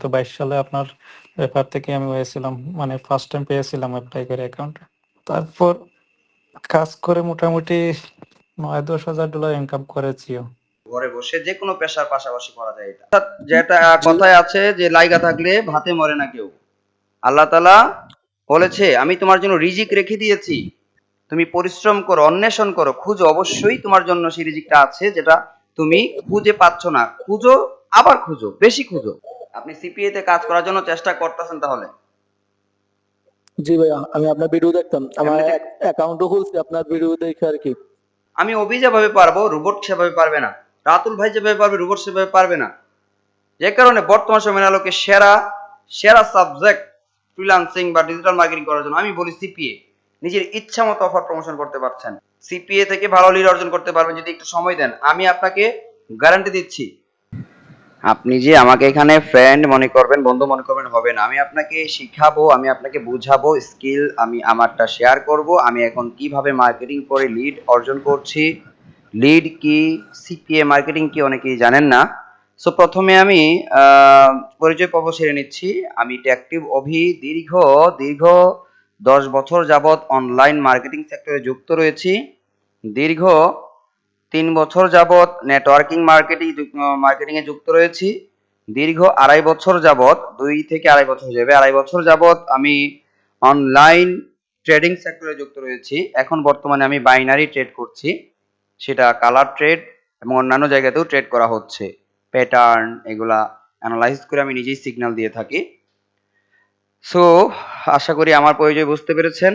তো বাইশ সালে আপনার রেফার থেকে আমি হয়েছিলাম মানে ফার্স্ট টাইম পেয়েছিলাম অ্যাপ্লাই করে অ্যাকাউন্টে তারপর কাজ করে মোটামুটি নয় দশ হাজার ডলার ইনকাম করেছিও ঘরে বসে যে কোনো পেশার পাশাপাশি করা যায় এটা। যেটা কথায় আছে যে লাইগা থাকলে ভাতে মরে না কেউ। আল্লাহ তালা বলেছে, আমি তোমার জন্য রিজিক রেখে দিয়েছি। তুমি পরিশ্রম করো, অন্বেষণ করো। খুঁজো, অবশ্যই তোমার জন্য সেই রিজিকটা আছে যেটা তুমি খুঁজে পাচ্ছ না। খুঁজো, আবার খুঁজো, বেশি খুঁজো। আপনি সিপিএ তে কাজ করার জন্য চেষ্টা করতেছেন তাহলে? জি ভাইয়া আমি আপনার ভিডিও দেখতাম। আমার অ্যাকাউন্টও খুলছি আপনার ভিডিও দেখে আর কি। আমি অভি যেভাবে পারব রোবট সেভাবে পারবে না। রাতুল ভাই যেভাবে পারবে রোবট সেভাবে পারবে না। যে কারণে বর্তমান সময়ের আলোকে সেরা সেরা সাবজেক্ট ফ্রিল্যান্সিং বা ডিজিটাল মার্কেটিং করার জন্য আমি বলি সিপিএ নিজের ইচ্ছা মতো অফার প্রমোশন করতে পারছেন। সিপিএ থেকে ভালো লিড অর্জন করতে পারবেন যদি একটু সময় দেন। আমি আপনাকে গ্যারান্টি দিচ্ছি আপনি যে আমাকে এখানে ফ্রেন্ড মনে করবেন, বন্ধু মনে করবেন, হবে না। আমি আপনাকে শিখাবো, আমি আপনাকে বুঝাবো স্কিল আমি আমারটা শেয়ার করব। আমি এখন কীভাবে মার্কেটিং করে লিড অর্জন করছি। লিড কি সিপিএ মার্কেটিং কি অনেকেই জানেন না। সো প্রথমে আমি পরিচয় পর্ব সেরে নিচ্ছি। আমি ট্যাক্টিভ অভি, দীর্ঘ দীর্ঘ দশ বছর যাবত অনলাইন মার্কেটিং সেক্টরে যুক্ত রয়েছি। দীর্ঘ তিন বছর যাবত নেটওয়ার্কিং মার্কেটিং মার্কেটিং এ যুক্ত রয়েছি। দীর্ঘ আড়াই বছর যাবত দুই থেকে আড়াই বছর যাবে। আড়াই বছর যাবত আমি অনলাইন ট্রেডিং সেক্টরে যুক্ত রয়েছি। এখন বর্তমানে আমি বাইনারি ট্রেড করছি। সেটা কালার ট্রেড এবং অন্যান্য জায়গাতেও ট্রেড করা হচ্ছে। প্যাটার্ন এগুলা অ্যানালাইজ করে আমি নিজেই সিগন্যাল দিয়ে থাকি। সো আশা করি আমার পরিচয় বুঝতে পেরেছেন।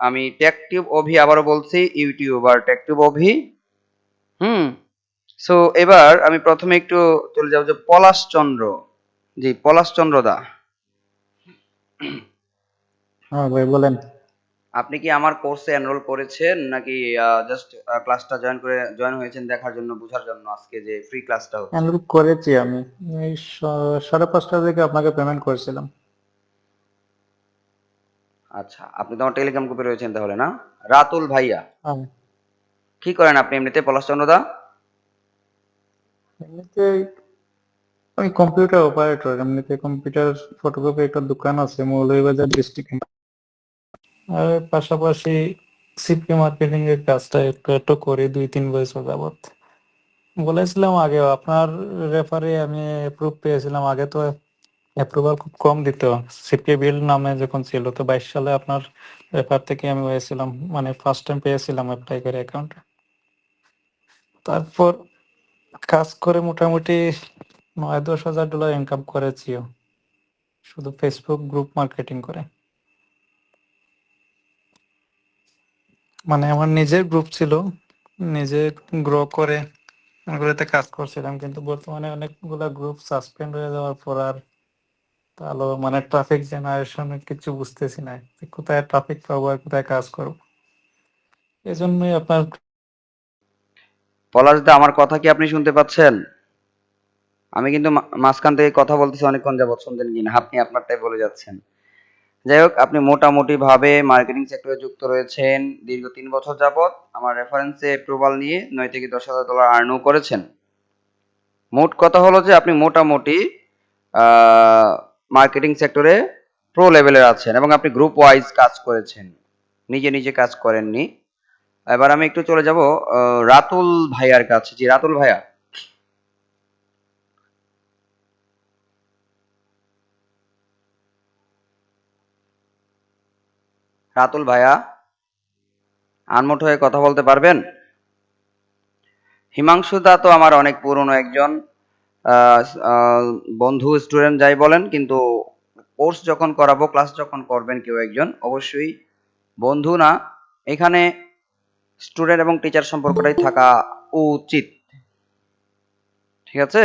আমি টেকটিউব অভি আবারও বলছি, ইউটিউবার টেকটিউব অভি। হুম। সো এবার আমি প্রথমে একটু চলে যাব যে পলাশ চন্দ্র জি পলাশ চন্দ্র দা। হ্যাঁ ভাই বলেন। আপনি কি আমার কোর্সে এনরোল করেছেন নাকি জাস্ট ক্লাসটা জয়েন করে জয়েন হয়েছেন দেখার জন্য বোঝার জন্য আজকে যে ফ্রি ক্লাসটা হচ্ছে? এনরোল করেছি আমি। এই সাড়ে পাঁচটা থেকে আপনাকে পেমেন্ট করেছিলাম। আচ্ছা আপনি তো আমার টেলিগ্রাম গ্রুপে রয়েছেন তাহলে না? রাতুল ভাইয়া। আমি কি করেন আপনি এমনিতে পলাশ চন্দ্র দা? এমনিতে আমি কম্পিউটার অপারেটর, এমনিতে কম্পিউটার ফটোকপি একটা দোকান আছে, মৌলভীবাজার ডিস্ট্রিক্টে আর পাশাপাশি সিপি মার্কেটিং এর কাজটা একটু একটু করি, দুই, তিন বছর যাবত বলেছিলাম আগে আপনার রেফারে আমি অ্যাপ্রুভ পেয়েছিলাম, আগে তো অ্যাপ্রুভাল খুব কম দিত। সিপি বিল নামে যখন ছিল, তো বাইশ সালে আপনার রেফার থেকে আমি হয়েছিলাম মানে ফার্স্ট টাইম পেয়েছিলাম অ্যাপ্লাই করে অ্যাকাউন্টে তারপর কাজ করে মোটামুটি নয়, দশ হাজার ডলার ইনকাম করেছিও শুধু ফেসবুক গ্রুপ মার্কেটিং করে। মানে আমার নিজের গ্রুপ ছিল, নিজে গ্রো করে ওগুলোতে কাজ করছিলাম, কিন্তু বর্তমানে অনেকগুলা গ্রুপ সাসপেন্ড হয়ে যাওয়ার পর আর তাহলে মানে ট্রাফিক জেনারেশন কিছু বুঝতেছি না কোথায় ট্রাফিক পাবো আর কোথায় কাজ করব। এই জন্যই আপনার পলাশ দা আমার কথা কি আপনি শুনতে পাচ্ছেন? আমি কিন্তু মাঝখান থেকে কথা বলতেছি, অনেকক্ষণ যাবৎ শুনতেন কিনা আপনি আপনারটাই বলে যাচ্ছেন। যাই হোক, আপনি মোটামুটি ভাবে মার্কেটিং সেক্টরে যুক্ত রয়েছেন দীর্ঘ তিন বছর যাবৎ। আমার রেফারেন্সে অ্যাপ্রুভাল নিয়ে নয় থেকে দশ হাজার ডলার আর্নও করেছেন। মোট কথা হলো যে আপনি মোটামুটি মার্কেটিং সেক্টরে প্রো লেভেলের আছেন এবং আপনি গ্রুপ ওয়াইজ কাজ করেছেন। নিজে নিজে কাজ করেননি। এবার আমি একটু চলে যাব রাতুল ভাইয়ার কাছে। জি, রাতুল ভাইয়া। রাতুল ভাইয়া, আনমোট হয়ে কথা বলতে পারবেন? হিমাংশু দা তো আমার অনেক পুরনো একজন বন্ধু, স্টুডেন্ট যাই বলেন, কিন্তু কোর্স যখন করাবো, ক্লাস যখন করবেন কেউ একজন, অবশ্যই বন্ধু না। এখানে স্টুডেন্ট এবং টিচার সম্পর্কটাই থাকা উচিত। ঠিক আছে?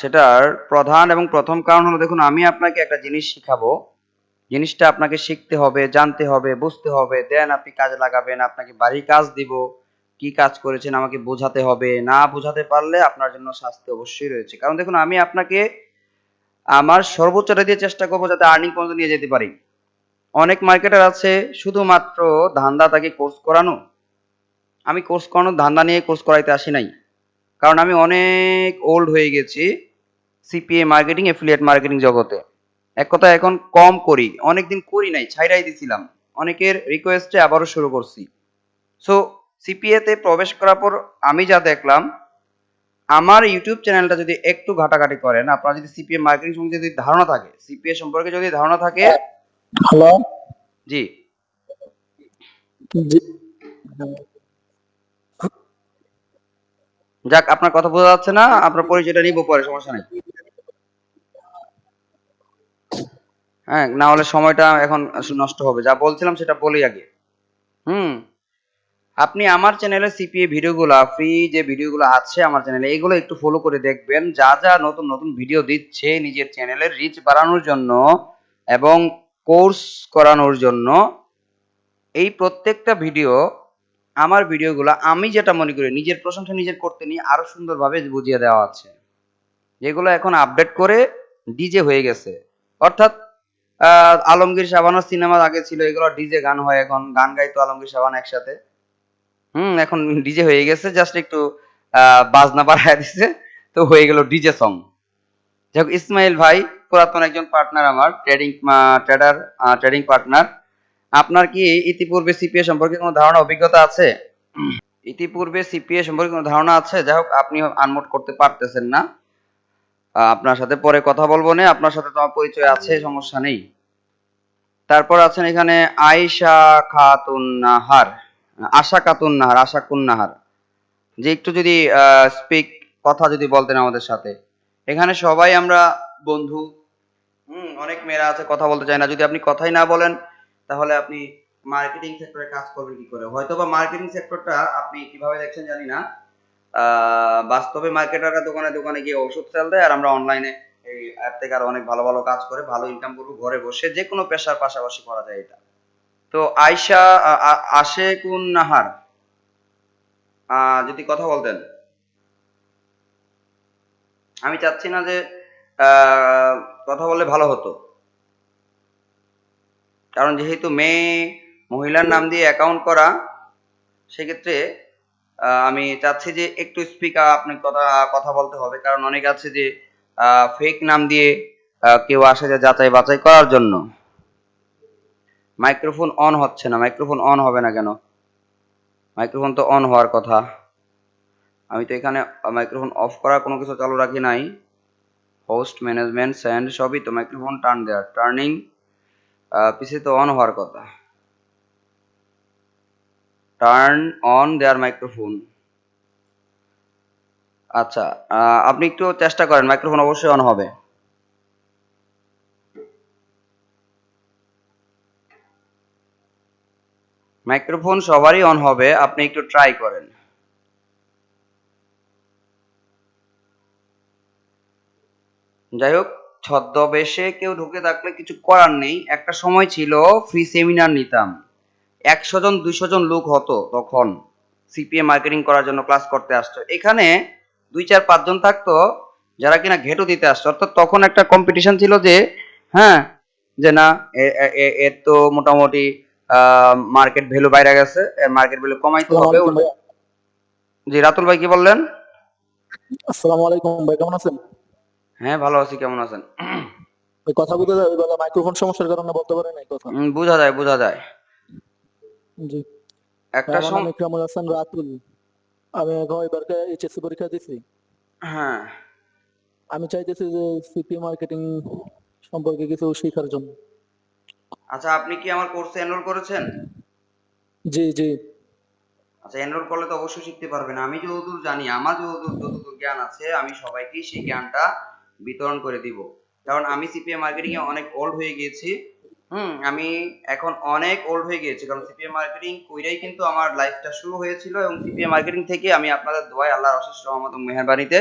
সেটার প্রধান এবং প্রথম কারণ হলো, দেখুন, আমি আপনাকে একটা জিনিস শিখাবো। জিনিসটা আপনাকে শিখতে হবে, জানতে হবে, বুঝতে হবে। দেন আপনি কাজে লাগাবেন, আপনাকে বাড়ির কাজ দিব, কি কাজ করেছেন আমাকে বোঝাতে হবে। না বোঝাতে পারলে আপনার জন্য শাস্তি অবশ্যই রয়েছে। কারণ দেখুন, আমি আপনাকে আমার সর্বোচ্চটা দিয়ে চেষ্টা করব যাতে আর্নিং পর্যন্ত নিয়ে যেতে পারি। অনেক মার্কেটার আছে শুধুমাত্র ধান্দা তাকে কোর্স করানো। আমি কোর্স করানো ধান্দা নিয়ে কোর্স করাইতে আসি নাই। কারণ আমি অনেক ওল্ড হয়ে গেছি সিপিএ মার্কেটিং, এফিলিয়েট মার্কেটিং জগতে। এক কথা এখন কম করি, অনেকদিন করি নাই ছাইরাই দিছিলাম। অনেকের রিকোয়েস্টে আবারও শুরু করছি। সো সিপিএ তে প্রবেশ করার পর আমি যা দেখলাম, আমার ইউটিউব চ্যানেলটা যদি একটু ঘাটাঘাটি করেন, আপনার যদি সিপিএ মার্কেটিং সম্পর্কে যদি ধারণা থাকে, সিপিএ সম্পর্কে যদি ধারণা থাকে হ্যালো? জি। যাক আপনার কথা বোঝা যাচ্ছে না আপনার পরিচয়টা নিব পরে সমস্যা নেই। হ্যাঁ না হলে সময়টা এখন নষ্ট হবে। যা বলছিলাম সেটা বলি আগে। হুম। আপনি আমার চ্যানেলে সিপিএ ভিডিওগুলো ফ্রি যে ভিডিওগুলো আছে আমার চ্যানেলে এগুলো একটু ফলো করে দেখবেন। যা যা নতুন নতুন ভিডিও দিচ্ছে নিজের চ্যানেলের রিচ বাড়ানোর জন্য এবং কোর্স করানোর জন্য এই প্রত্যেকটা ভিডিও, আমার ভিডিওগুলো আমি যেটা মনে করি নিজের প্রশংসা নিজের করতে নিয়ে আরও সুন্দরভাবে বুঝিয়ে দেওয়া আছে। যেগুলো এখন আপডেট করে ডিজে হয়ে গেছে। অর্থাৎ আলমগীর শাবানার সিনেমা আগে ছিল, এগুলো ডিজে গান হয় এখন, গান গাইতো আলমগীর শাবান একসাথে। হুম, এখন ডিজে হয়ে গেছে জাস্ট একটু বাজনা বাড়ায় দিছে, তো হয়ে গেল ডিজে সং যাই হোক ইসমাইল ভাই পুরাতন একজন পার্টনার আমার ট্রেডিং ট্রেডার ট্রেডিং পার্টনার আপনার কি ইতিপূর্বে সিপিএ সম্পর্কে কোনো ধারণা, অভিজ্ঞতা আছে? ইতিপূর্বে সিপিএ সম্পর্কে কোনো ধারণা আছে? যাই হোক, আপনি আনমোট করতে পারতেছেন না। আপনার সাথে পরে কথা বলব না, আপনার সাথে তো আমার পরিচয় আছে, সমস্যা নেই। তারপর আছেন এখানে আয়েশা খাতুন নাহার আশা খাতুন নাহার আশা নাহার যে একটু যদি স্পিক কথা যদি বলতেন আমাদের সাথে। এখানে সবাই আমরা বন্ধু অনেক মেয়েরা আছে, কথা বলতে চায় না। যদি আপনি কথাই না বলেন, তাহলে আপনি মার্কেটিং সেক্টরে কাজ করবেন কি করে? হয়তো বা মার্কেটিং সেক্টরটা আপনি কীভাবে দেখছেন জানি না। বাস্তবে মার্কেটাররা দোকানে দোকানে গিয়ে ওষুধ সেল দেয় আর আমরা অনলাইনে এই অ্যাপ থেকে আরও অনেক ভালো ভালো কাজ করে, ভালো ইনকাম করব, ঘরে বসে যে কোনো পেশার পাশাপাশি করা যায় এটা। তো আয়শা আসে কোন নাহার যদি কথা বলতেন। আমি চাচ্ছি না যে কথা বললে ভালো হতো। কারণ যেহেতু মেয়ে, মহিলার নাম দিয়ে অ্যাকাউন্ট করা, সেক্ষেত্রে আমি চাচ্ছি যে একটু স্পিক আপনি কথা কথা বলতে হবে। কারণ অনেক আছে যে ফেক নাম দিয়ে কেউ আসে যে যাচাই বাছাই করার জন্য। মাইক্রোফোন অন হচ্ছে না মাইক্রোফোন অন হবে না কেন? মাইক্রোফোন তো অন হওয়ার কথা। আমি তো এখানে মাইক্রোফোন অফ করার কোনো কিছু চালু রাখি নাই। হোস্ট ম্যানেজমেন্ট স্যান্ড সবই তো মাইক্রোফোন টার্ন দেওয়ার টার্নিং পিছে তো অন হওয়ার কথা। টার্ন অন দেয়ার মাইক্রোফোন আচ্ছা আপনি একটু চেষ্টা করেন মাইক্রোফোন অবশ্যই অন হবে। মাইক্রোফোন সবারই অন হবে, আপনি একটু ট্রাই করেন। যাই হোক ছদ্মবেশে কেউ ঢুকে থাকলে কিছু করার নেই। একটা সময় ছিল ফ্রি সেমিনার নিতাম। একশো জন দুইশো জন লোক হতো তখন। সিপিএ মার্কেটিং করার জন্য ক্লাস করতে আসতো। এখানে দুই চার পাঁচজন থাকতো যারা কিনা ঘেটু দিতে আসতো। অর্থাৎ তখন একটা কম্পিটিশন ছিল যে হ্যাঁ যে না এর তো মোটামুটি মার্কেট ভ্যালু বাইরে গেছে মার্কেট ভ্যালু কমাইতে হবে। জি রাতুল ভাই কি বললেন? আসসালামু আলাইকুম ভাই কেমন আছেন? হ্যাঁ ভালো আছি কেমন আছেন? ওই কথা বলতে যায় ওই মাইক্রোফোন সমস্যার কারণে বলতে পারেন এই কথা। বোঝা যায় বোঝা যায়। জি। একটা আমার সম নাম ইকরামুল হাসান রাতুল। আমি এইচএসসি পরীক্ষা দিছি। হ্যাঁ। আমি চাইতেছি যে সিপি মার্কেটিং সম্পর্কে কিছু শেখার জন্য। আচ্ছা আপনি কি আমার কোর্সে এনরোল করেছেন? জি জি। আচ্ছা এনরোল করলে তো অবশ্যই শিখতে পারবেন। আমি যতদূর জানি আমার যতদূর যতদূর জ্ঞান আছে আমি সবাইকেই সেই জ্ঞানটা বিতরণ করে দিব। কারণ আমি সিপিএ মার্কেটিং এ অনেক ওল্ড হয়ে গিয়েছি। হুম, আমি এখন অনেক ওল্ড হয়ে গিয়েছি। কারণ সিপিএ মার্কেটিং কইরাই কিন্তু আমার লাইফটা শুরু হয়েছিল এবং সিপিএ মার্কেটিং থেকে আমি আপনাদের দোয়ায় আল্লাহর অশেষ রহমত মেহেরবানিতে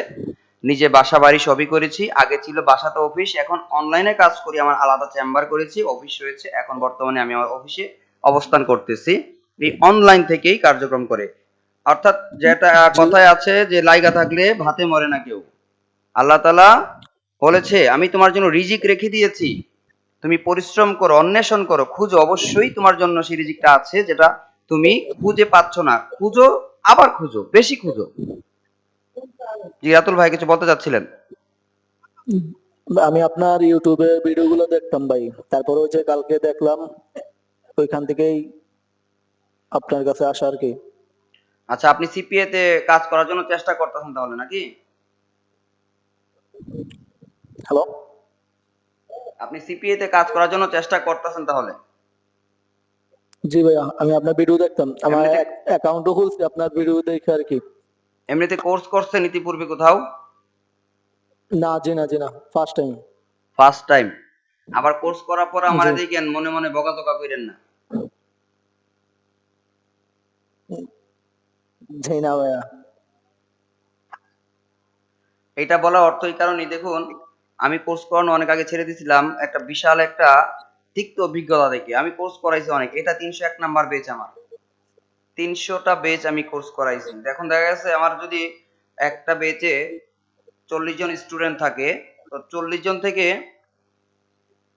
নিজে বাসা বাড়ি সবই করেছি। আগে ছিল বাসাতে অফিস এখন অনলাইনে কাজ করি, আমার আলাদা চেম্বার করেছি অফিস রয়েছে। এখন বর্তমানে আমি আমার অফিসে অবস্থান করতেছি। এই অনলাইন থেকেই কার্যক্রম করে। অর্থাৎ যেটা কথায় আছে যে, লাইগা থাকলে ভাতে মরে না কেউ। আল্লাহ তালা বলেছে আমি তোমার জন্য রিজিক রেখে দিয়েছি। তুমি পরিশ্রম করো অন্বেষণ করো। খুঁজো অবশ্যই তোমার জন্য সেই রিজিকটা আছে যেটা তুমি খুঁজে পাচ্ছ না। খুঁজো আবার খুঁজো বেশি খুঁজো। জি রাতুল ভাই কিছু বলতে চাচ্ছিলেন? আমি আপনার ইউটিউবে ভিডিওগুলো দেখতাম ভাই। তারপরে ওই যে কালকে দেখলাম ওইখান থেকেই আপনার কাছে আসা আর কি। আচ্ছা আপনি সিপিএ তে কাজ করার জন্য চেষ্টা করতেছেন তাহলে নাকি? হ্যালো আপনি সিপিএ তে কাজ করার জন্য চেষ্টা করতেছেন তাহলে? জি ভাইয়া আমি আপনার ভিডিও দেখতাম। আমার অ্যাকাউন্টও খুলছি আপনার ভিডিও দেখে আর কি। এমনিতে কোর্স করছেন ইতিপূর্বে কোথাও? না জি না জি না ফার্স্ট টাইম ফার্স্ট টাইম আবার কোর্স করার পর আমার দেখেন মনে মনে বকাতকা কইরেন না। জি না ভাইয়া। এটা বলা অর্থ এই কারণেই দেখুন আমি কোর্স করানো অনেক আগে ছেড়ে দিয়েছিলাম, একটা বিশাল একটা তিক্ত অভিজ্ঞতা দেখে। আমি কোর্স করাইছি অনেক। এটা তিনশো এক নাম্বার বেচ আমার। তিনশোটা বেচ আমি কোর্স করাইছি। এখন দেখা গেছে আমার যদি একটা বেচে চল্লিশ জন স্টুডেন্ট থাকে, তো চল্লিশ জন থেকে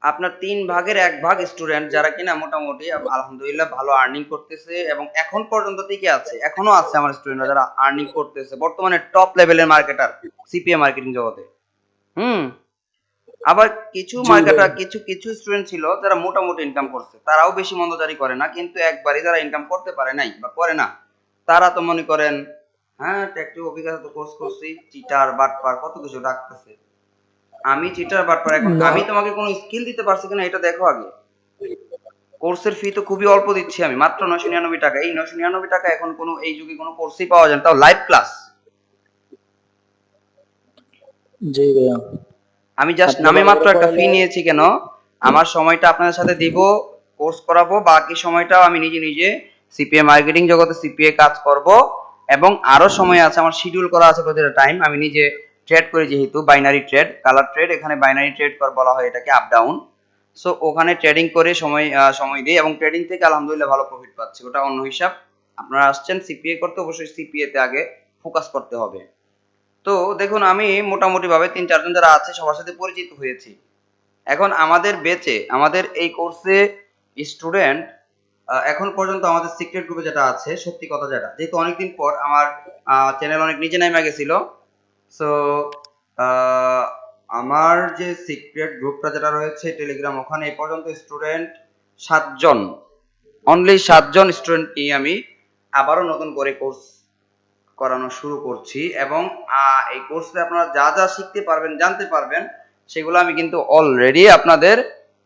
আপনার তিন ভাগের এক ভাগ স্টুডেন্ট যারা কিনা মোটামুটি আলহামদুলিল্লাহ ভালো আর্নিং করতেছে এবং এখন পর্যন্ত টিকে আছে। এখনও আছে আমার স্টুডেন্টরা যারা আর্নিং করতেছে। বর্তমানে টপ লেভেলের মার্কেটার সিপিএ মার্কেটিং জগতে। হুম? আবার কিছু মার্কেটার কিছু কিছু স্টুডেন্ট ছিল যারা মোটামুটি ইনকাম করছে। তারাও বেশি মন্দদারি করে না কিন্তু একবারই যারা ইনকাম করতে পারে নাই বা করে না তারা তো মনে করেন হ্যাঁ ট্যাক্টিভ অভিজ্ঞতা তো কোর্স করছি চিটার বাটপার কত কিছু ডাকতেছে। আমি চিটার বাটপার এখন আমি তোমাকে কোনো স্কিল দিতে পারছি কিনা এটা দেখো আগে। কোর্সের ফি তো খুবই অল্প দিচ্ছি আমি মাত্র নশো নিরানব্বই টাকা। এই নশো নিরানব্বই টাকা এখন কোনো এই যুগে কোনো কোর্সই পাওয়া যায় না তাও লাইভ ক্লাস জি ভাইয়া। আমি জাস্ট নামে মাত্র একটা ফি নিয়েছি কেন? আমার সময়টা আপনাদের সাথে দিব কোর্স করাবো বাকি সময়টাও আমি নিজে নিজে সিপিএ মার্কেটিং জগতে সিপিএ কাজ করব এবং আরও সময় আছে আমার শিডিউল করা আছে প্রতিটা টাইম আমি নিজে ট্রেড করি যেহেতু বাইনারি ট্রেড কালার ট্রেড এখানে বাইনারি ট্রেড কর বলা হয় এটাকে আপ ডাউন সো ওখানে ট্রেডিং করে সময় সময় দিই এবং ট্রেডিং থেকে আলহামদুলিল্লাহ ভালো প্রফিট পাচ্ছি। ওটা অন্য হিসাব। আপনারা আসছেন সিপিএ করতে অবশ্যই সিপিএ তে আগে ফোকাস করতে হবে। তো দেখুন, আমি মোটামুটি ভাবে তিন চারজন যারা আছে, সবার সাথে পরিচিত হয়েছি। এখন আমাদের বেচে, আমাদের এই কোর্সে স্টুডেন্ট এখন পর্যন্ত আমাদের সিক্রেট গ্রুপে যেটা আছে, সত্যি কথা যেটা, যেহেতু অনেকদিন পর আমার চ্যানেল অনেক নিচে নেমে গেছিল সো আমার যে সিক্রেট গ্রুপটা যেটা রয়েছে টেলিগ্রাম ওখানে এই পর্যন্ত স্টুডেন্ট সাতজন অনলি সাতজন স্টুডেন্ট নিয়ে আমি আবারও নতুন করে কোর্স করানো শুরু করছি এবং এই কোর্সে আপনারা যা যা শিখতে পারবেন, জানতে পারবেন, সেগুলো আমি কিন্তু অলরেডি আপনাদের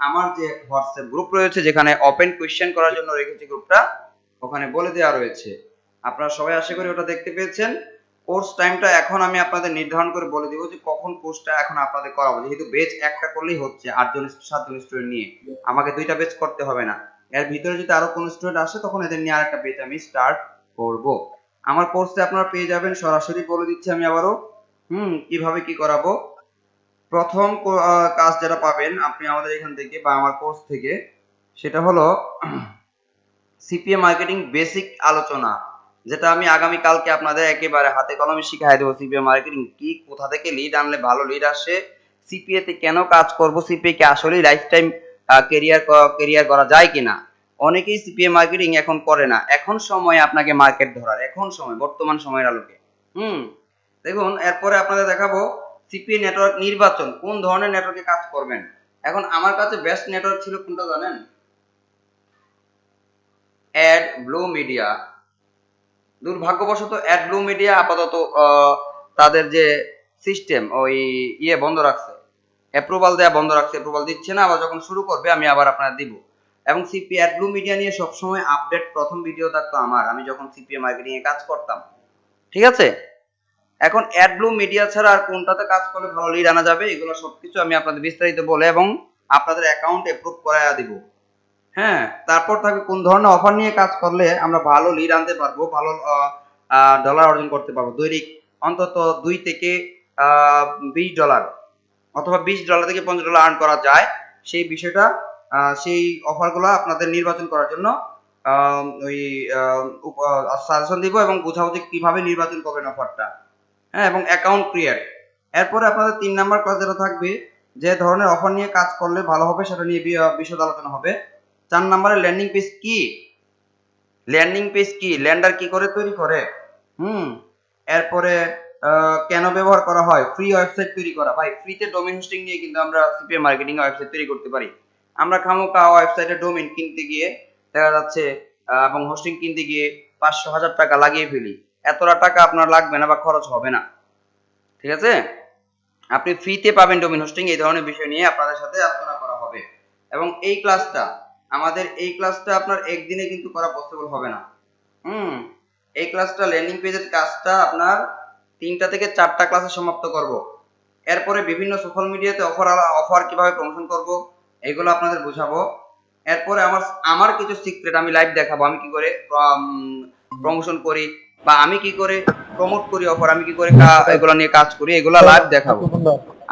আমার যে হোয়াটসঅ্যাপ গ্রুপ রয়েছে, যেখানে ওপেন কোয়েশ্চেন করার জন্য রেখেছি গ্রুপটা, ওখানে বলে দেওয়া রয়েছে। আপনারা সবাই আশা করি ওটা দেখতে পেয়েছেন। কোর্স টাইমটা এখন আমি আপনাদের নির্ধারণ করে বলে দিব যে কখন কোর্সটা এখন আপনাদের করাবো। যেহেতু বেচ একটা করলেই হচ্ছে, আটজন, সাতজন স্টুডেন্ট নিয়ে। আমাকে দুইটা বেচ করতে হবে না। এর ভিতরে যদি আরও কোনো স্টুডেন্ট আসে, তখন এদের নিয়ে আরেকটা বেচ আমি স্টার্ট করব। আমার কোর্সে আপনারা পেয়ে যাবেন, সরাসরি বলে দিচ্ছি আমি আবারও। হুম, কীভাবে কি করাবো? প্রথম কাজ যেটা পাবেন, আপনি আমাদের এখান থেকে বা আমার কোর্স থেকে, সেটা হলো সিপিএ মার্কেটিং বেসিক আলোচনা, যেটা আমি আগামী কালকে আপনাদের একেবারে হাতে কলমে শিখাই দেবো সিপিএ মার্কেটিং কি, কোথা থেকে লিড আনলে ভালো লিড আসে সিপিএ তে কেন কাজ করব সিপিএ কে আসলে লাইফ টাইম কেরিয়ার কেরিয়ার করা যায় কিনা। অনেকেই সিপিএ মার্কেটিং এখন করে না। এখন সময় আপনাকে মার্কেট ধরার, এখন সময়, বর্তমান সময়ের আলোকে। হুম, দেখুন, এরপরে আপনাদের দেখাবো সিপিএ নেটওয়ার্ক নির্বাচন, কোন ধরনের নেটওয়ার্কে কাজ করবেন। এখন আমার কাছে বেস্ট নেটওয়ার্ক ছিল কোনটা জানেন? অ্যাড ব্লু মিডিয়া দুর্ভাগ্যবশত অ্যাড ব্লু মিডিয়া আপাতত তাদের যে সিস্টেম ওই ইয়ে বন্ধ রাখছে। অ্যাপ্রুভাল দেয়া বন্ধ রাখছে অ্যাপ্রুভাল দিচ্ছে না, আবার যখন শুরু করবে, আমি আবার আপনার দিব। এবং সিপি অ্যাড ব্লু মিডিয়া নিয়ে সবসময় আপডেট প্রথম ভিডিও থাকতো আমার। আমি যখন সিপিএ মার্কেটিং এ কাজ করতাম। ঠিক আছে? এখন অ্যাড ব্লু মিডিয়া ছাড়া আর কোনটাতে কাজ করলে ভালো লিড আনা যাবে, এগুলো সবকিছু আমি আপনাদের বিস্তারিত বলে এবং আপনাদের অ্যাকাউন্ট এপ্রুভ করাইয়া দিব। হ্যাঁ? তারপর থাকবে কোন ধরনের অফার নিয়ে কাজ করলে আমরা ভালো লিড আনতে পারব, ভালো ডলার অর্জন করতে পারব। দৈনিক অন্তত দুই থেকে বিশ ডলার অথবা বিশ ডলার থেকে পঞ্চাশ ডলার আর্ন করা যায়। সেই বিষয়টা সেই অফারগুলো আপনাদের নির্বাচন করার জন্য ওই সাজেশন দিব এবং বোঝাবো যে কীভাবে নির্বাচন করবেন অফারটা। হ্যাঁ এবং অ্যাকাউন্ট ক্রিয়েট এরপরে আপনাদের তিন নাম্বার ক্লাস যেটা থাকবে, যে ধরনের অফার নিয়ে কাজ করলে ভালো হবে, সেটা নিয়ে বিশদ আলোচনা হবে। চার নাম্বারে ল্যান্ডিং পেজ কি? ল্যান্ডিং পেজ কি? ল্যান্ডার কি করে তৈরি করে? হুম, এরপরে কেন ব্যবহার করা হয়? ফ্রি ওয়েবসাইট তৈরি করা। ভাই ফ্রিতে ডোমেন হোস্টিং নিয়ে কিন্তু আমরা সিপিএম মার্কেটিং ওয়েবসাইট তৈরি করতে পারি। আমরা খামোকা ওয়েবসাইটে ডোমেন কিনতে গিয়ে দেখা যাচ্ছে এবং হোস্টিং কিনতে গিয়ে পাঁচশো হাজার টাকা লাগিয়ে ফেলি। এতটা টাকা আপনার লাগবে না বা খরচ হবে না। ঠিক আছে? আপনি ফ্রিতে পাবেন ডোমেন হোস্টিং এই ধরনের বিষয় নিয়ে আপনাদের সাথে আলোচনা করা হবে। এবং এই ক্লাসটা আমাদের এই ক্লাসটা আপনার একদিনে কিন্তু করা পসিবল হবে না। হুম? এই ক্লাসটা ল্যান্ডিং পেজের কাজটা আপনার তিনটা থেকে চারটা ক্লাসে সমাপ্ত করব। এরপরে বিভিন্ন সোশ্যাল মিডিয়াতে অফার অফার কীভাবে প্রমোশন করব এগুলো আপনাদের বুঝাবো। এরপরে আমার আমার কিছু সিক্রেট আমি লাইভ দেখাবো। আমি কি করে প্রমোশন করি বা আমি কি করে প্রমোট করি অফার আমি কি করে এগুলো নিয়ে কাজ করি এগুলো লাইভ দেখাবো।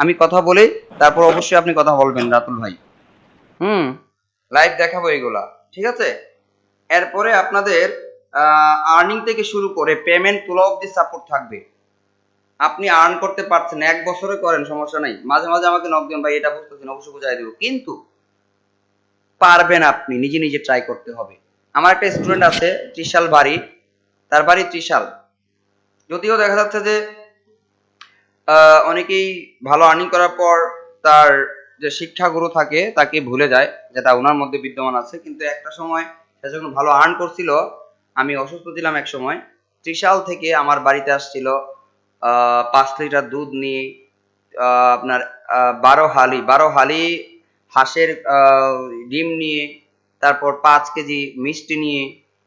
আমি কথা বলি তারপর অবশ্যই আপনি কথা বলবেন রাতুল ভাই। হুম লাইভ দেখাবো এগুলা ঠিক আছে? এরপরে আপনাদের আর্নিং থেকে শুরু করে পেমেন্ট তোলা অব্দি সাপোর্ট থাকবে। আপনি আর্ন করতে পারছেন, এক বছরে করেন, সমস্যা নাই। মাঝে মাঝে আমাকে নক দেন, ভাই, এটা বুঝতেছেন অবশ্যই বুঝাই দেবো। কিন্তু পারবেন আপনি, নিজে নিজে ট্রাই করতে হবে। আমার একটা স্টুডেন্ট আছে, ত্রিশাল বাড়ি, তার বাড়ি ত্রিশাল। যদিও দেখা যাচ্ছে যে অনেকেই ভালো আর্নিং করার পর তার যে শিক্ষাগুরু থাকে, তাকে ভুলে যায় যেটা ওনার মধ্যে বিদ্যমান আছে। কিন্তু একটা সময় সে যখন ভালো আর্ন করছিল, আমি অসুস্থ ছিলাম এক সময়, ত্রিশাল থেকে আমার বাড়িতে আসছিল। পাঁচ লিটার দুধ নিয়ে আপনার বারো হালি বারো হালি হাঁসের ডিম নিয়ে, তারপর পাঁচ কেজি মিষ্টি নিয়ে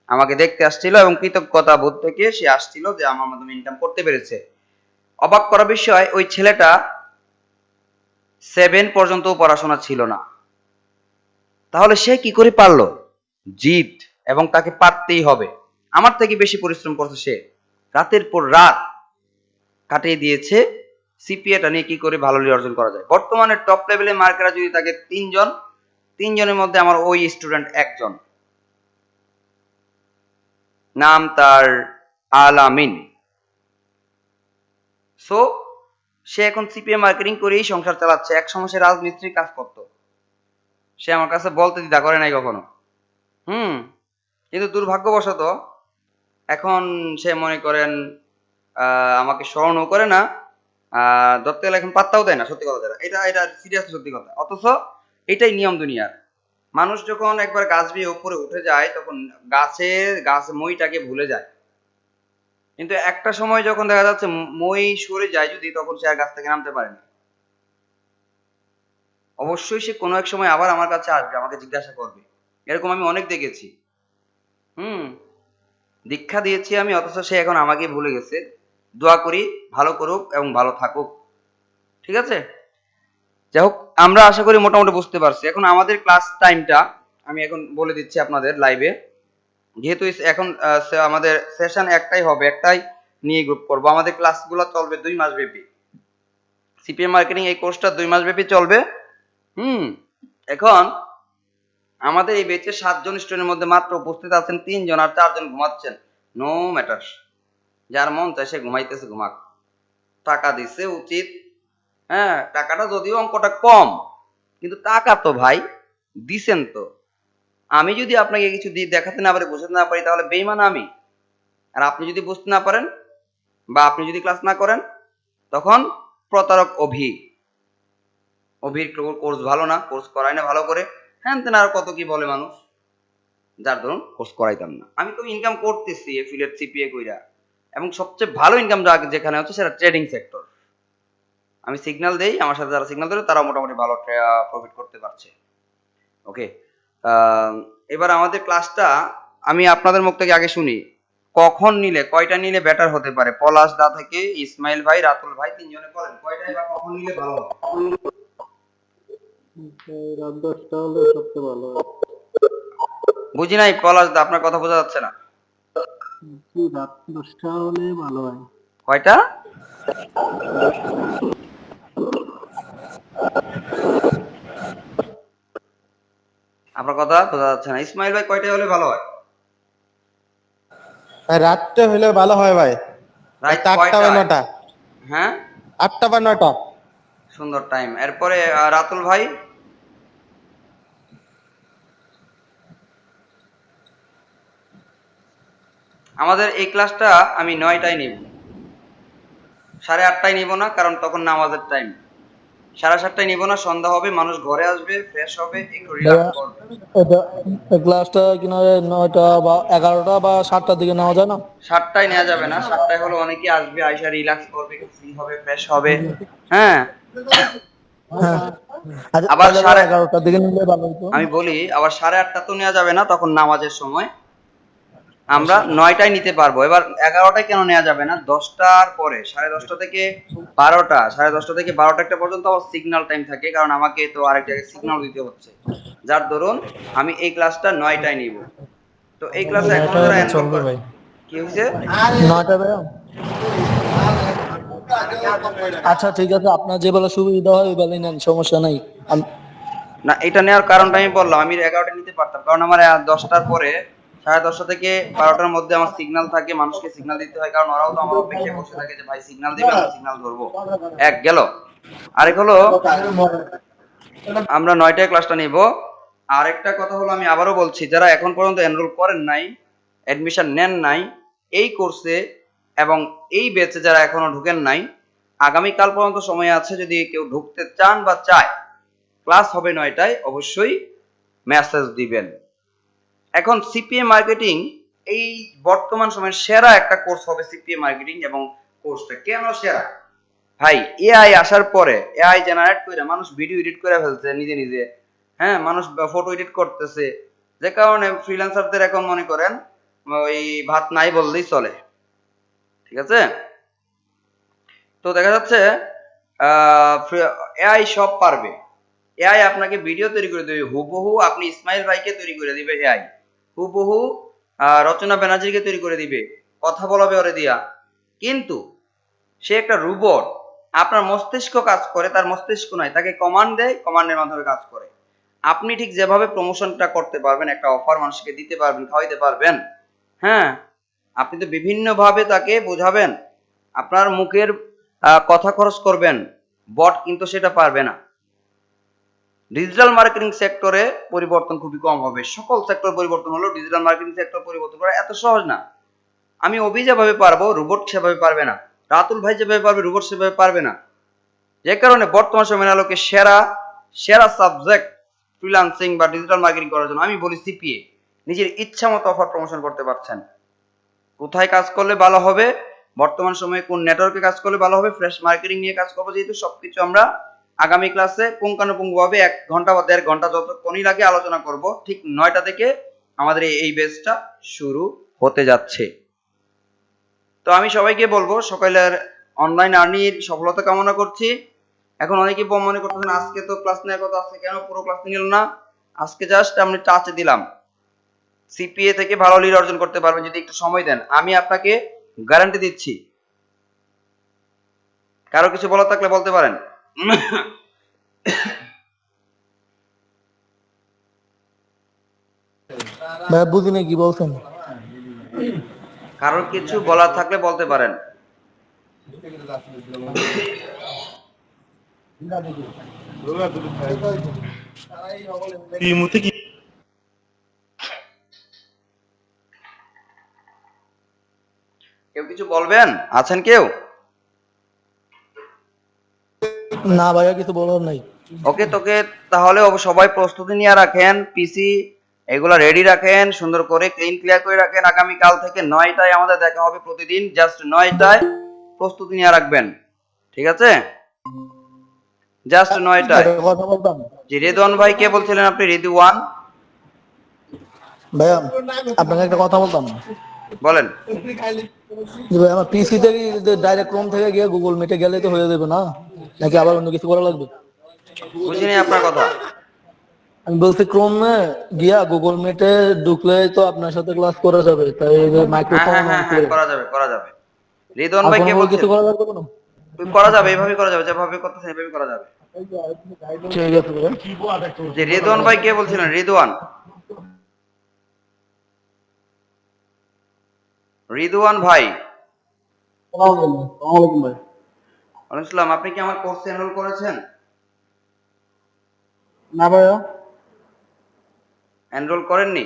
আমাকে দেখতে আসছিল এবং কৃতজ্ঞতা বোধ থেকে সে আসছিল যে আমার মাধ্যমে ইনকাম করতে পেরেছে। অবাক করা বিষয়, ওই ছেলেটা সেভেন পর্যন্ত পড়াশোনা ছিল না। তাহলে সে কি করে পারল? জিদ, এবং তাকে পারতেই হবে। আমার থেকে বেশি পরিশ্রম করছে সে। রাতের পর রাত কাটিয়ে দিয়েছে। সিপিএটা নিয়ে কি করে ভালো অর্জন করা যায়? বর্তমানে টপ লেভেলে মার্কেরা যদি থাকে তিনজন, তিনজনের মধ্যে আমার ওই স্টুডেন্ট একজন। নাম তার আলামিন। সো সে এখন সিপিএ মার্কেটিং করেই সংসার চালাচ্ছে এক সময় সে রাজমিস্ত্রির কাজ করতো। সে আমার কাছে বলতে দ্বিধা করে নাই কখনো। হুম, কিন্তু দুর্ভাগ্যবশত এখন সে মনে করেন আমাকে স্মরণও করে না। ধরতে গেলে এখন পাত্তাও দেয় না, সত্যি কথা যেটা এটা এটা সিরিয়াসলি সত্যি কথা। অথচ এটাই নিয়ম দুনিয়ার। মানুষ যখন একবার গাছ বিয়ে উপরে উঠে যায়, তখন গাছের গাছ মইটাকে ভুলে যায়। কিন্তু একটা সময় যখন দেখা যাচ্ছে মই সরে যায় যদি, তখন সে আর গাছ থেকে নামতে পারে না। অবশ্যই সে কোনো এক সময় আবার আমার কাছে আসবে, আমাকে জিজ্ঞাসা করবে। এরকম আমি অনেক দেখেছি। হুম। দীক্ষা দিয়েছি আমি, অথচ সে এখন আমাকে ভুলে গেছে। দোয়া করি, ভালো করুক এবং ভালো থাকুক। ঠিক আছে? যাই হোক আমরা আশা করি মোটামুটি বুঝতে পারছি। এখন আমাদের ক্লাস টাইমটা আমি এখন বলে দিচ্ছি আপনাদের লাইভে যেহেতু এখন আমাদের সেশন একটাই হবে, একটাই নিয়ে গ্রুপ করব। আমাদের ক্লাসগুলো চলবে দুই মাস ব্যাপী। সিপিএম মার্কেটিং এই কোর্সটা দুই মাস ব্যাপী চলবে। হুম, এখন আমাদের এই বেচে সাতজন স্টুডেন্টের মধ্যে মাত্র উপস্থিত আছেন তিনজন আর চারজন ঘুমাচ্ছেন। নো ম্যাটার যার মন চায় সে ঘুমাইতেছে, ঘুমাক। টাকা দিছে উচিত হ্যাঁ টাকাটা যদিও অঙ্কটা কম, কিন্তু টাকা তো ভাই, দিছেন তো। আমি যদি আপনাকে কিছু দিয়ে দেখাতে না পারি, বোঝাতে না পারি, তাহলে বেইমান আমি। আর আপনি যদি বুঝতে না পারেন, বা আপনি যদি ক্লাস না করেন, তখন প্রতারক অভি। অভির কোর্স ভালো না, কোর্স করায় না ভালো করে। হ্যান তেন আর কত কি বলে মানুষ? যার ধরুন কোর্স করাইতাম না। আমি তো ইনকাম করতেছি এফিলিয়েট সিপিএ কইরা। এবং সবচেয়ে ভালো ইনকাম যেখানে হচ্ছে সেটা ট্রেডিং সেক্টর আমি সিগন্যাল দেই আমার সাথে যারা সিগন্যাল ধরে তারা মোটামুটি ভালো প্রফিট করতে পারছে। ওকে এবার আমাদের ক্লাসটা আমি আপনাদের মুখ থেকে আগে শুনি। কখন নিলে কয়টা নিলে বেটার হতে পারে? পলাশ দা থেকে ইসমাইল ভাই রাতুল ভাই তিনজনে বলেন কয়টায় বা কখন নিলে ভালো হবে? রাত দশটা হলে সবচেয়ে ভালো বুঝি নাই পলাশ দা আপনার কথা বোঝা যাচ্ছে না। রাত দশটা হলে ভালো হয়? কয়টা? আপনার কথা বোঝা যাচ্ছে না। ইসমাইল ভাই কয়টায় হলে ভালো হয়? ভাই রাতটা হলে ভালো হয় ভাই। রাত আটটা বা নটা হ্যাঁ? আটটা বা নটা সুন্দর টাইম এরপরে রাতুল ভাই? আমাদের এই ক্লাসটা আমি নয়টায় নিব। সাড়ে আটটায় নিব না কারণ তখন নামাজের টাইম সাড়ে সাতটায় নিব না সন্ধ্যা হবে মানুষ ঘরে আসবে ফ্রেশ হবে একটু রিল্যাক্স করবে। ক্লাসটা কিনা নয়টা বা এগারোটা বা সাতটার দিকে নেওয়া যায় না? সাতটায় নেওয়া যাবে না সাতটায় হলো অনেকে আসবে আইসা রিল্যাক্স করবে ফ্রি হবে ফ্রেশ হবে। হ্যাঁ। হ্যাঁ। আচ্ছা, আবার সাড়ে- এগারোটার দিকে নিলে ভালো হতো। আমি বলি আবার সাড়ে আটটা তো নেওয়া যাবে না তখন নামাজের সময়। আমরা নয়টায় নিতে পারব। এবার এগারোটায় কেন নেওয়া যাবে না? দশটার পরে সাড়ে দশটা থেকে বারোটা সাড়ে দশটা থেকে বারোটা একটা পর্যন্ত আমার সিগন্যাল টাইম থাকে কারণ আমাকে তো আরেক জায়গায় সিগন্যাল দিতে হচ্ছে। যার দরুন আমি এই ক্লাসটা নয়টায় নিব। তো এই ক্লাসে এখন যারা চলবে ভাই। কি হয়েছে? নয়টা আচ্ছা ঠিক আছে আপনার যে বেলা সুবিধা হয় ওই বেলায় নেন সমস্যা নাই। না এটা নেওয়ার কারণটা আমি বললাম আমি এগারোটা নিতে পারতাম কারণ আমার দশটার পরে সাড়ে দশটা থেকে বারোটার মধ্যে আমার সিগন্যাল থাকে, মানুষকে সিগনাল দিতে হয়, কারণ ওরাও তো আমার অপেক্ষায় বসে থাকে যে, ভাই সিগন্যাল দিবে, আমি সিগন্যাল ধরবো। এক, গেল। আরেক হলো, আমরা নয়টায় ক্লাসটা নিব। আরেকটা কথা হলো, আমি আবারও বলছি, যারা এখন পর্যন্ত এনরোল করেন নাই অ্যাডমিশন নেন নাই, এই কোর্সে এবং এই ব্যাচে যারা এখনও ঢুকেন নাই, আগামীকাল পর্যন্ত সময় আছে, যদি কেউ ঢুকতে চান বা চায় ক্লাস হবে নয়টায়, অবশ্যই মেসেজ দিবেন। এখন সিপিএ মার্কেটিং এই বর্তমান সময়ের সেরা একটা কোর্স হবে সিপিএ মার্কেটিং এবং কোর্সটা কেন সেরা? ভাই এআই আসার পরে এআই জেনারেট করে মানুষ ভিডিও এডিট করে ফেলছে নিজে নিজে। হ্যাঁ মানুষ ফটো এডিট করতেছে। যে কারণে ফ্রিল্যান্সারদের এখন মনে করেন, ওই ভাত নাই বললেই চলে। ঠিক আছে? তো দেখা যাচ্ছে এআই সব পারবে। এআই আপনাকে ভিডিও তৈরি করে দেবে। হুবহু আপনি ইসমাইল ভাইকে তৈরি করে দিবে এআই হুবহু রচনা ব্যানার্জিকে তৈরি করে দিবে। কথা বলাবে ওরে দিয়া। কিন্তু সে একটা রোবট, আপনার মস্তিষ্ক কাজ করে, তার মস্তিষ্ক নয় তাকে কমান্ড দেয় কমান্ডের মাধ্যমে কাজ করে। আপনি ঠিক যেভাবে প্রমোশনটা করতে পারবেন, একটা অফার মানুষকে দিতে পারবেন, খাওয়াইতে পারবেন হ্যাঁ? আপনি তো বিভিন্ন ভাবে তাকে বোঝাবেন। আপনার মুখের কথা খরচ করবেন, বট কিন্তু সেটা পারবে না। ডিজিটাল মার্কেটিং সেক্টরে পরিবর্তন খুবই কম হবে। সকল সেক্টর পরিবর্তন হলো ডিজিটাল মার্কেটিং সেক্টর পরিবর্তন করা এত সহজ না। আমি অভি যেভাবে পারব, রোবট সেভাবে পারবে না। রাতুল ভাই যেভাবে পারবে, রোবট সেভাবে পারবে না। যে কারণে বর্তমান সময়ের আলোকে সেরা সেরা সাবজেক্ট ফ্রিল্যান্সিং বা ডিজিটাল মার্কেটিং করার জন্য আমি বলি সিপিএ নিজের ইচ্ছা মতো অফার প্রমোশন করতে পারছেন। কোথায় কাজ করলে ভালো হবে? বর্তমান সময়ে কোন নেটওয়ার্কে কাজ করলে ভালো হবে? ফ্রেশ মার্কেটিং নিয়ে কাজ করব, যেহেতু সবকিছু আমরা আগামী ক্লাসে পুঙ্খানুপুঙ্খভাবে এক ঘণ্টা বা দেড় ঘণ্টা যতক্ষণই লাগে আলোচনা করব, ঠিক নয়টা থেকে আমাদের এই- বেসটা শুরু হতে যাচ্ছে। তো আমি সবাইকে বলব, সকালের অনলাইন আর্নির সফলতা কামনা করছি। এখন অনেকে মনে করতেছেন, আজকে তো ক্লাস নেওয়ার কথা আজকে কেন? পুরো ক্লাস নিল না। আজকে জাস্ট আমি টাচে দিলাম। সিপিএ থেকে ভালো লিড অর্জন করতে পারবেন, যদি একটু সময় দেন। আমি আপনাকে গ্যারান্টি দিচ্ছি। কারও কিছু বলার থাকলে বলতে পারেন। ভাইয়া বুঝিনি কি বলছেন? কারোর কিছু বলার থাকলে বলতে পারেন। কেউ কিছু বলবেন? আছেন কেউ? না ভাইয়া কিছু বলার নাই। ওকে তোকে তাহলে সবাই প্রস্তুতি নিয়ে রাখেন পিসি এগুলা রেডি রাখেন সুন্দর করে ক্লিন ক্লিয়ার করে রাখেন। আগামী কাল থেকে নয়টায় আমাদের দেখা হবে প্রতিদিন জাস্ট নয়টায় প্রস্তুতি নিয়ে রাখবেন। ঠিক আছে? জাস্ট নয়টায়। একটা জি রেদওয়ান ভাই কে বলছিলেন আপনি? রেদওয়ান। ভাইয়া আপনাকে একটা কথা বলতাম। বলেন। ভাই আমার পিসি থেকে ডাইরেক্ট ক্রোম থেকে গিয়ে গুগল মিটে গেলে তো হয়ে যাবে না? নাকি আবার অন্য কিছু করা লাগবে? বুঝিনি আপনার কথা। আমি বলছি ক্রোমে গিয়া গুগল মিটে ঢুকলে তো আপনার সাথে ক্লাস করা যাবে। তাই মাইক্রোফোন হ্যাঁ হ্যাঁ হ্যাঁ করা যাবে করা যাবে। রেদওয়ান ভাই কে বলছেন? কিছু করা লাগবে না করা যাবে এইভাবে করা যাবে যেভাবে করতেছেন এইভাবে করা যাবে। ঠিক আছে রেদওয়ান ভাই কে বলছিলেন? রেদওয়ান। রিদওয়ান ভাই। ভাই। আসসালাম আপনি কি আমার কোর্সে এনরোল করেছেন? না ভাইয়া। এনরোল করেননি?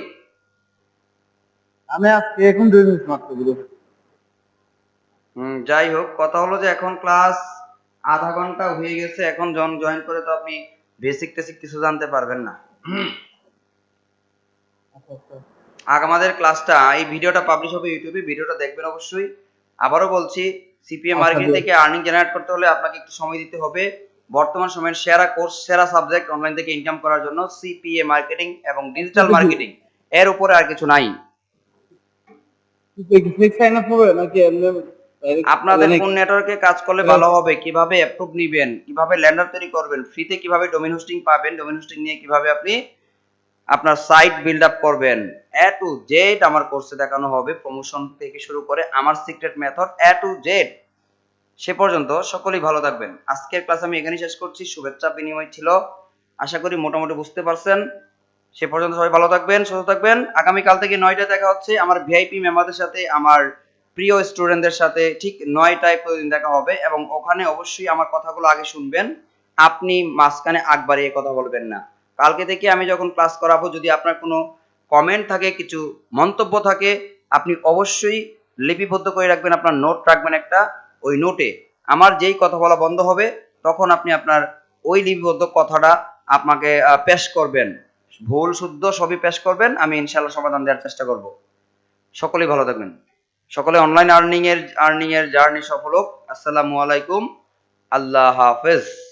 আমি আজকে এখন দুই মিনিট মাত্র হুম, যাই হোক কথা হলো যে এখন ক্লাস আধা ঘণ্টা হয়ে গেছে এখন জন জয়েন করে তো আপনি বেসিক টেসিক কিছু জানতে পারবেন না। আগ আমাদের ক্লাসটা এই ভিডিওটা পাবলিশ হবে ইউটিউবে ভিডিওটা দেখবেন অবশ্যই। আবারও বলছি সিপিএম আচ্ছা, মার্কেটিং থেকে আর্নিং জেনারেট করতে হলে আপনাকে একটু সময় দিতে হবে। বর্তমান সময়ের সেরা কোর্স সেরা সাবজেক্ট অনলাইন থেকে ইনকাম করার জন্য সিপিএ মার্কেটিং এবং ডিজিটাল জি। মার্কেটিং এর উপরে আর কিছু নাই। আপনাদের কোন নেটওয়ার্কে কাজ করলে ভালো হবে। কীভাবে অ্যাপ্রুভ নেবেন কীভাবে ল্যান্ডার তৈরি করবেন ফ্রিতে কীভাবে ডোমেন হোস্টিং পাবেন ডোমেন হোস্টিং নিয়ে কীভাবে আপনি আপনার সাইট বিল্ড আপ করবেন। এ টু জেড আমার কোর্সে দেখানো হবে প্রমোশন থেকে শুরু করে আমার secret method A to Z সে পর্যন্ত সকলেই ভালো থাকবেন। আজকের ক্লাস আমি এখানেই শেষ করছি। শুভেচ্ছা, বিনিময় ছিল। আশা করি মোটামুটি বুঝতে পারছেন। সে পর্যন্ত সবাই ভালো থাকবেন, সুস্থ থাকবেন। আগামী কাল থেকে নয়টায় দেখা হচ্ছে আমার ভিআইপি মেম্বারদের সাথে, আমার প্রিয় স্টুডেন্টদের সাথে। ঠিক নয়টায় প্রতিদিন দেখা হবে এবং ওখানে অবশ্যই আমার কথাগুলো আগে শুনবেন। আপনি মাঝখানে আগ কথা বলবেন না। কালকে থেকে আমি যখন ক্লাস করাবো, যদি আপনার কোনো কমেন্ট থাকে, কিছু মন্তব্য থাকে, আপনি অবশ্যই লিপিবদ্ধ করে রাখবেন, আপনার নোট রাখবেন একটা, ওই নোটে আমার যেই কথা বলা বন্ধ হবে, তখন আপনি আপনার ওই লিপিবদ্ধ কথাটা আপনাকে পেশ করবেন। ভুল, শুদ্ধ সবই পেশ করবেন, আমি ইনশাল্লাহ সমাধান দেওয়ার চেষ্টা করব। সকলেই ভালো থাকবেন। সকলে অনলাইন আর্নিং এর আর্নিং এর জার্নি সফল হোক। আসসালামু আলাইকুম। আল্লাহ হাফেজ।